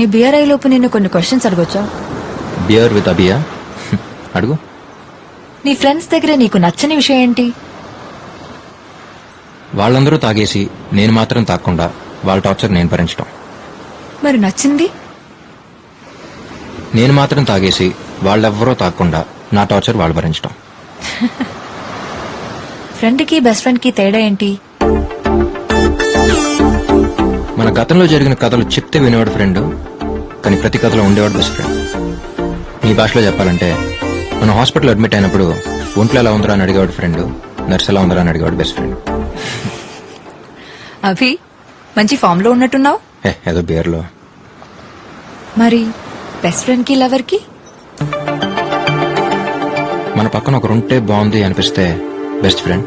నీ బియర్ లోపు నిన్ను కొన్ని క్వశ్చన్స్ అడగొచ్చా? బియర్ విత్ అబియా అడుగు. నీ ఫ్రెండ్స్ దగ్గర నీకు నచ్చని విషయం ఏంటి? వాళ్ళందరూ తాగేసి నేను మాత్రం తాగకుండా వాళ్ళ టార్చర్ నేను భరించడం మరి నచ్చింది? నేను మాత్రం తాగేసి వాళ్ళెవ్వరూ తాగకుండా నా టార్చర్ వాళ్ళు భరించడం ఫ్రెండ్ కి బెస్ట్ ఫ్రెండ్కి తేడా ఏంటి? మన గతంలో జరిగిన కథలు చెప్తే వినేవాడు ఫ్రెండ్ కానీ ప్రతి కథలో ఉండేవాడు బెస్ట్ ఫ్రెండ్ మీ భాషలో చెప్పాలంటే మన హాస్పిటల్ అడ్మిట్ అయినప్పుడు ఒంట్లో ఎలా ఉందిరా అని అడిగేవాడు ఫ్రెండ్ నర్స్ ఎలా ఉందిరా అని అడిగేవాడు బెస్ట్ ఫ్రెండ్ అభి మంచి ఫామ్లో ఉన్నట్టున్నావు? ఏ ఏదో బియర్లో మరి బెస్ట్ ఫ్రెండ్కి లవర్కి? మన పక్కన ఒకరు ఉంటే బాగుంది అనిపిస్తే బెస్ట్ ఫ్రెండ్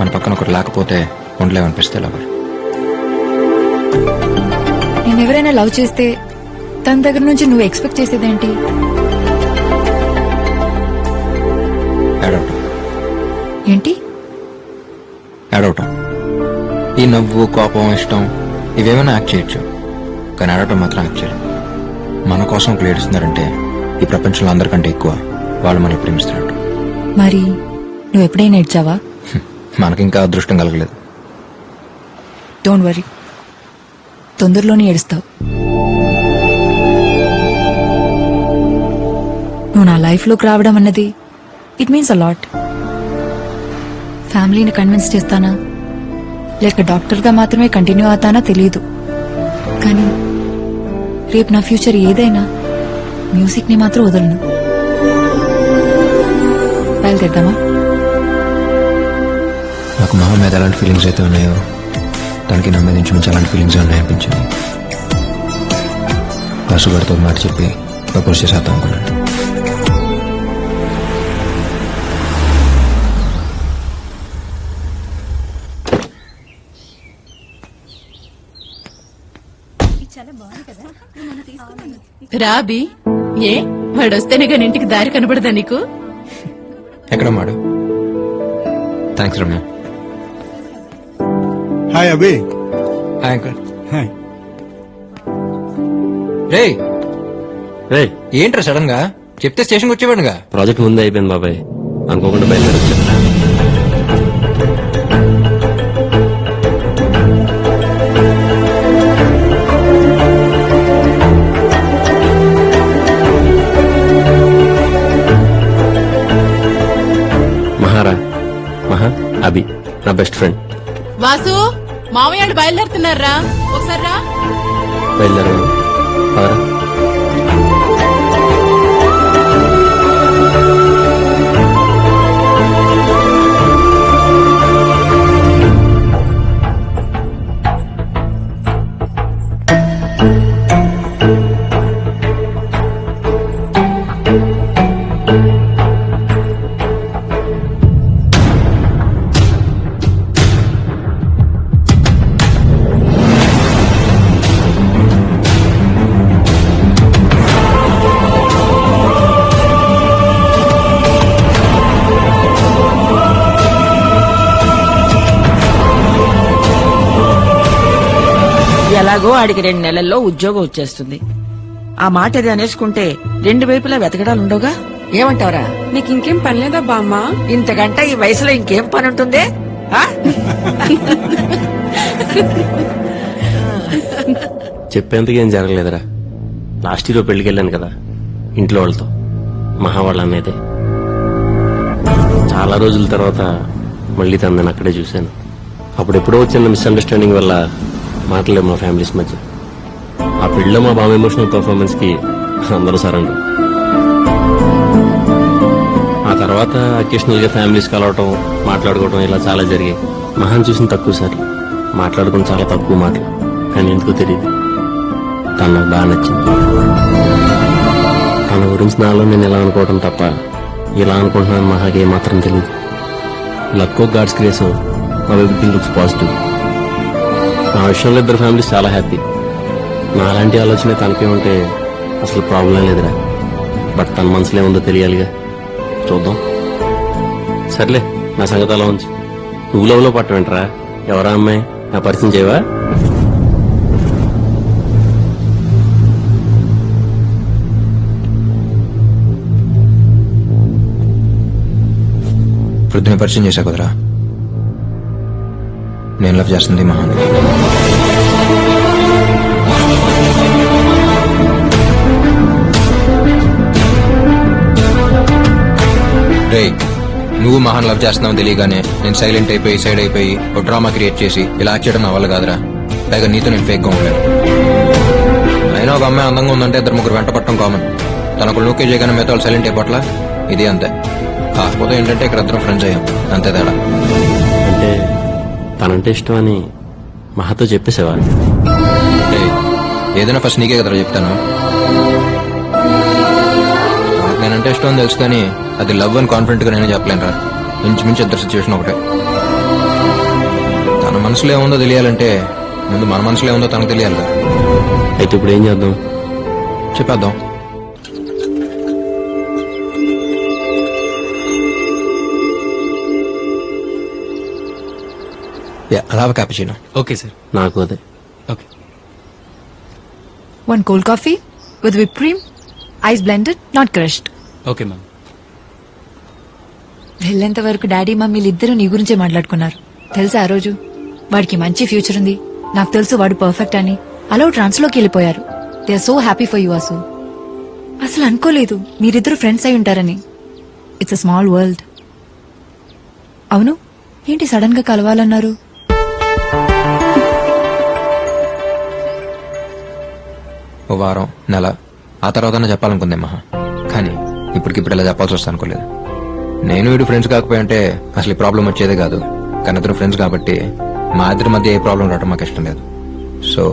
మన పక్కన ఒకరు లేకపోతే ఉండలేమనిపిస్తే లవర్ నేను ఎవరైనా లవ్ చేస్తే తన దగ్గర నుంచి నువ్వు ఎక్స్పెక్ట్ చేసేదేంటి? ఏంటి? ఏడవటం ఈ నవ్వు కోపం ఇష్టం ఇవేమైనా యాక్ట్ చేయొచ్చు. కానీ ఏడవటం మాత్రం యాక్ట్ చేయడం మన కోసం ఒకరు ఏడుస్తున్నారంటే ఈ ప్రపంచంలో అందరికంటే ఎక్కువ వాళ్ళు మనల్ని ప్రేమిస్తున్నట్టు. మరి నువ్వు ఎప్పుడైనా ఇడ్చావా మనకింకా అదృష్టం కలగలేదు. డోంట్ వరీ తొందరలోనే ఏడుస్తావు. నువ్వు నా లైఫ్లోకి రావడం అన్నది ఇట్ మీన్స్ అలాట్ ఫ్యామిలీని కన్విన్స్ చేస్తానా? లేక డాక్టర్గా మాత్రమే కంటిన్యూ అవుతానా తెలియదు కానీ రేపు నా ఫ్యూచర్ ఏదైనా మ్యూజిక్ని మాత్రం వదలను. బయలుదేరదామా? నాకు మహా మీద ఎలాంటి ఫీలింగ్స్ అయితే ఉన్నాయో? తనకి నా మీద నుంచి అలాంటి ఫీలింగ్స్ ఉన్నాయనిపించింది పసుగారితో మాట చెప్పి ప్రపోజ్ చేసేద్దాం అనుకున్నాను. రాబి ఏ? వాడొస్తేనే కానీ ఇంటికి దారి కనబడదా నీకు? ఎక్కడ మాడు? Thanks Ramya. Hi Abhi hi uncle hi రే రే ఏంట్రా సడన్గా? చెప్తే స్టేషన్కి వచ్చేవాడుగా ప్రాజెక్ట్ ముందే అయిపోయింది బాబాయ్. అనుకోకుండా బయలుదేరి వచ్చా మహారా. మహా అభి నా బెస్ట్ ఫ్రెండ్. వాసు? మామయ్యాడు బయలుదేరుతున్నారా ఒకసారి రా. బయలుదేరా ఎలాగో ఆడికి రెండు నెలల్లో ఉద్యోగం వచ్చేస్తుంది. ఆ మాట అది అనేసుకుంటే రెండు వైపులా వెతకడాలు ఉండవుగా ఏమంటావరా? నీకు ఇంకేం పనిలేదా బామ్మ? ఇంతకంటే ఈ వయసులో ఇంకేం పని ఉంటుంది? ఆ? చెప్పేందుకు ఏం జరగలేదురా. లాస్ట్ ఇయర్ పెళ్ళికి వెళ్ళాను కదా ఇంట్లో వాళ్ళతో మహా వాళ్ళ అన్నైతే చాలా రోజుల తర్వాత మళ్ళీ తనని అక్కడే చూశాను. అప్పుడు ఎప్పుడో వచ్చిన మిస్అండర్స్టాండింగ్ వల్ల మాట్లాడలేము మా ఫ్యామిలీస్ మధ్య. ఆ పెళ్ళిలో మా బాబు ఎమోషనల్ పర్ఫార్మెన్స్కి అందరూ సరండు ఆ తర్వాత అకేషనల్గా ఫ్యామిలీస్ కలవటం మాట్లాడుకోవటం ఇలా చాలా జరిగాయి. మహాన్ చూసిన తక్కువ సార్ మాట్లాడుకుని చాలా తక్కువ మాటలు. కానీ ఎందుకో తెలియదు తను నాకు బాగా నచ్చింది. తన గురించి నాలో నేను ఇలా అనుకోవడం తప్ప ఇలా అనుకుంటున్నాను మహాకి ఏమాత్రం తెలియదు లక్కో గాడ్స్ క్రేసం మా ఎవ్రీథింగ్ లుక్స్ పాజిటివ్ నా విషయంలో ఇద్దరు ఫ్యామిలీస్ చాలా హ్యాపీ. నా అలాంటి ఆలోచన తనకే ఉంటే అసలు ప్రాబ్లం లేదురా. బట్ తన మనసులో ఏముందో తెలియాలిగా. చూద్దాం. సర్లే నా సంగతి అలా ఉంచు. నువ్వు లవ్లో పట్టమంటరా ఎవరా అమ్మాయి? నా పరిచయం చేయవా? పరిచయం చేశా కుదరా? నేను లవ్ చేస్తుంది మహాన్. రే నువ్వు మహాన్ లవ్ చేస్తున్నావు తెలియగానే నేను సైలెంట్ అయిపోయి సైడ్ అయిపోయి ఒక డ్రామా క్రియేట్ చేసి ఇలా చేయడం నా వల్ల కాదురా. పైగా నీతో నేను ఫేక్గా ఉండలేను. అయినా ఒక అమ్మాయి అందంగా ఉందంటే ఇద్దరు ముగ్గురు వెంట పట్టడం కామన్ తనకు లోకే చేయగానే మిగతా వాళ్ళు సైలెంట్ అయిపోట్లా? ఇది అంతే. కాకపోతే ఏంటంటే ఇక్కడ ఇద్దరం ఫ్రెండ్స్ అయ్యాం. అంతే తేడా. అంటే తనంటే ఇష్టం అని మహాతో చెప్పేసేవా ఏయ్, ఏదైనా ఫస్ట్ నీకే కదరా చెప్తాను. ఇష్టం అని తెలుసు కానీ అది లవ్ అని కాన్ఫిడెంట్గా నేనే చెప్పలేను రా. ఇంచుమించు ఇద్దరు సిచ్యువేషన్ ఒకటే. తన మనసులో ఏముందో తెలియాలంటే ముందు మన మనసులో ఏముందో తనకు తెలియాలి అయితే ఇప్పుడు ఏం చేద్దాం? చెప్పేద్దాం. యా అలా క్యాపుచినో ఓకే సార్. నాకు అదే. Okay. One cold coffee with whip cream ice blended not crushed okay ma'am వెళ్ళేంత వరకు డాడీ మమ్మీలు ఇద్దరు నీ గురించే మాట్లాడుకున్నారు. తెలుసా ఆ రోజు? వాడికి మంచి ఫ్యూచర్ ఉంది. నాకు తెలుసు వాడు పర్ఫెక్ట్ అని. అలా ట్రాన్స్లోకి వెళ్ళిపోయారు. They are so happy for you అసు అసలు అనుకోలేదు మీరిద్దరు ఫ్రెండ్స్ అయి ఉంటారని. It's a small world. అవును? ఏంటి సడన్గా కలవాలన్నారు? ఓ వారం నెల. ఆ తర్వాత చెప్పాలనుకుంది మహా. కానీ ఇప్పటికిప్పుడు ఇలా చెప్పాల్సి వస్తా అనుకోలేదు. నేను వీడు ఫ్రెండ్స్ కాకపోయి అంటే అసలు ఈ ప్రాబ్లం వచ్చేదే కాదు. కానీ ఇద్దరు ఫ్రెండ్స్ కాబట్టి మా ఇద్దరి మధ్య ఏ ప్రాబ్లం రావడం మాకు ఇష్టం లేదు. So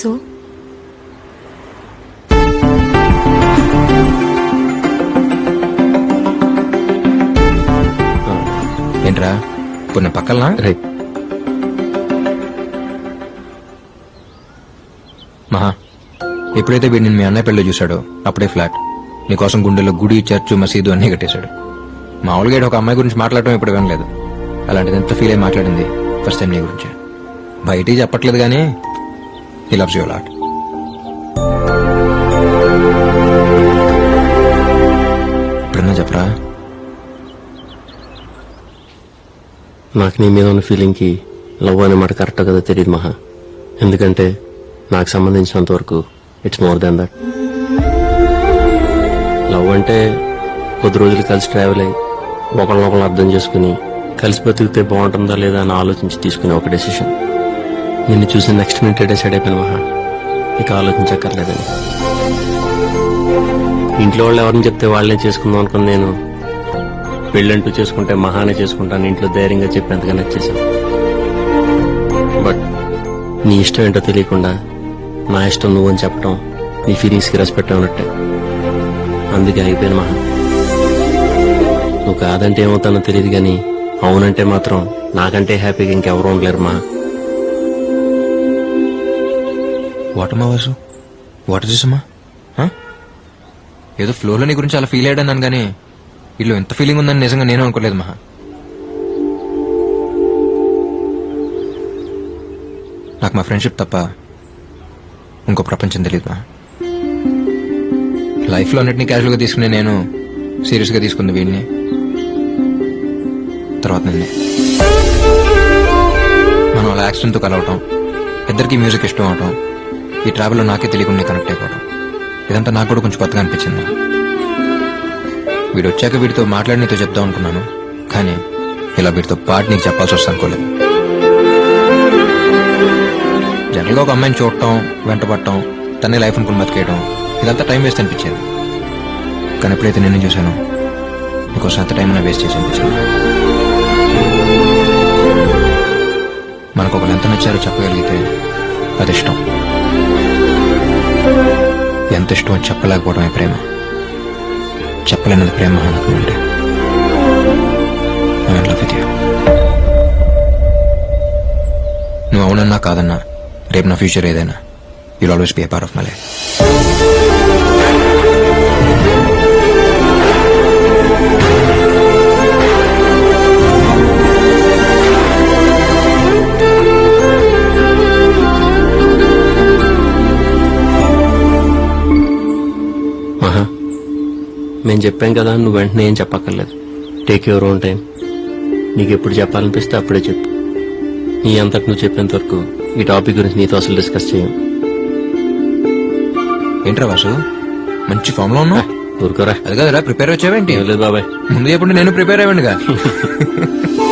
so? ఏంట్రా? ఇప్పుడు నేను పక్కన రైట్ మహా ఎప్పుడైతే వీడిని మీ అన్నయ్య పెళ్ళి చూశాడో అప్పుడే ఫ్లాట్ నీకోసం గుండెలో గుడి చర్చు మసీదు అన్నీ కట్టేశాడు. మామూలుగా ఒక అమ్మాయి గురించి మాట్లాడటం ఇప్పుడు వినలేదు. అలాంటిది ఎంత ఫీల్ అయి మాట్లాడింది ఫస్ట్ టైం నీ గురించి. బయట చెప్పట్లేదు కానీ ఈ లవ్స్ యువర్ లాట్ ఎప్పుడన్నా చెప్పరా? నాకు నీ మీద ఉన్న ఫీలింగ్కి లవ్ అనే మాట కరెక్ట్ కదా తెలియదు మహా. ఎందుకంటే నాకు సంబంధించినంత వరకు it's more than that love అంటే కొద్ది రోజులు కలిసి ట్రావెల్ అయ్యి ఒకళ్ళనొకళ్ళు అర్థం చేసుకుని కలిసి బతికితే బాగుంటుందా లేదా అని ఆలోచించి తీసుకునే ఒక డెసిషన్ నిన్ను చూసి నెక్స్ట్ మినిట్ డిసైడ్ అయిపోయిన మహా. ఇక ఆలోచించక్కర్లేదని. ఇంట్లో వాళ్ళు ఎవరిని చెప్తే వాళ్ళే చేసుకుందాం అనుకుని నేను పెళ్ళంటూ చేసుకుంటే మహానే చేసుకుంటాను ఇంట్లో ధైర్యంగా చెప్పేంతగా నచ్చేసాను బట్ నీ ఇష్టం ఏంటో తెలియకుండా నా ఇష్టం నువ్వని చెప్పడం నీ ఫీలింగ్స్కి రెస్పెక్ట్ అన్నట్టే అందుకే అయిపోయాను మహా. నువ్వు కాదంటే ఏమవుతానో తెలియదు కానీ అవునంటే మాత్రం నాకంటే హ్యాపీగా ఇంకెవరూ ఉండలేరు మా వాట్ అమ్మా వాసు వాట్ ఏదో ఫ్లోర్లో నీ గురించి అలా ఫీల్ అయ్యాడన్నాను కానీ వీళ్ళు ఎంత ఫీలింగ్ ఉందని నిజంగా నేను అనుకోలేదు మహా. నాకు మా ఫ్రెండ్షిప్ తప్ప ఇంకో ప్రపంచం తెలియదు మహా. లైఫ్లో అన్నిటినీ క్యాజువల్గా తీసుకునే నేను సీరియస్గా తీసుకుంది వీడిని. తర్వాత నిన్నే. మనం అలా యాక్సిడెంట్తో కలవటం ఇద్దరికి మ్యూజిక్ ఇష్టం అవటం ఈ ట్రావెల్లో నాకే తెలియకుండా కనెక్ట్ అయిపోవడం ఇదంతా నాకు కూడా కొంచెం కొత్తగా అనిపించింది. వీడు వచ్చాక వీడితో మాట్లాడి నీతో చెప్దాం అనుకున్నాను కానీ ఇలా వీడితో పాటు నీకు చెప్పాల్సి వస్తుంది అనుకోలేదు. జనరల్గా ఒక అమ్మాయిని చూడటం వెంటపడటం తనే లైఫ్ అనుకుని బతికేయడం ఇదంతా టైం వేస్ట్ అనిపించేది. కానీ ఎప్పుడైతే నేను చూశాను నీకోసం అంత టైం వేస్ట్ చేసి అనిపించింది. మనకు ఒకరు ఎంత నచ్చారో చెప్పగలిగితే అది ఇష్టం. ఎంత ఇష్టం అని చెప్పలేకపోవడమే ప్రేమ. చెప్పలేనిది ప్రేమ నాకు అంటే లవ్ విత్ నువ్వు అవునన్నా కాదన్నా రేపు నా ఫ్యూచర్ ఏదైనా you'll always be a part of my life మేము చెప్పాం కదా నువ్వు వెంటనే ఏం చెప్పక్కర్లేదు. టేక్ యువర్ ఓన్ టైం నీకు ఎప్పుడు చెప్పాలనిపిస్తే అప్పుడే చెప్పు. నీ అంతకు నువ్వు చెప్పేంత వరకు ఈ టాపిక్ గురించి నీతో అసలు డిస్కస్ చేయం ఏంట్రా వాసు? మంచి ఫామ్లో ఉన్నా ఊరుకోరా. అది కదరా ప్రిపేర్ వచ్చావేంటి లేదు బాబాయ్. ముందు ఎప్పుడు నేను ప్రిపేర్ అయ్యండిగా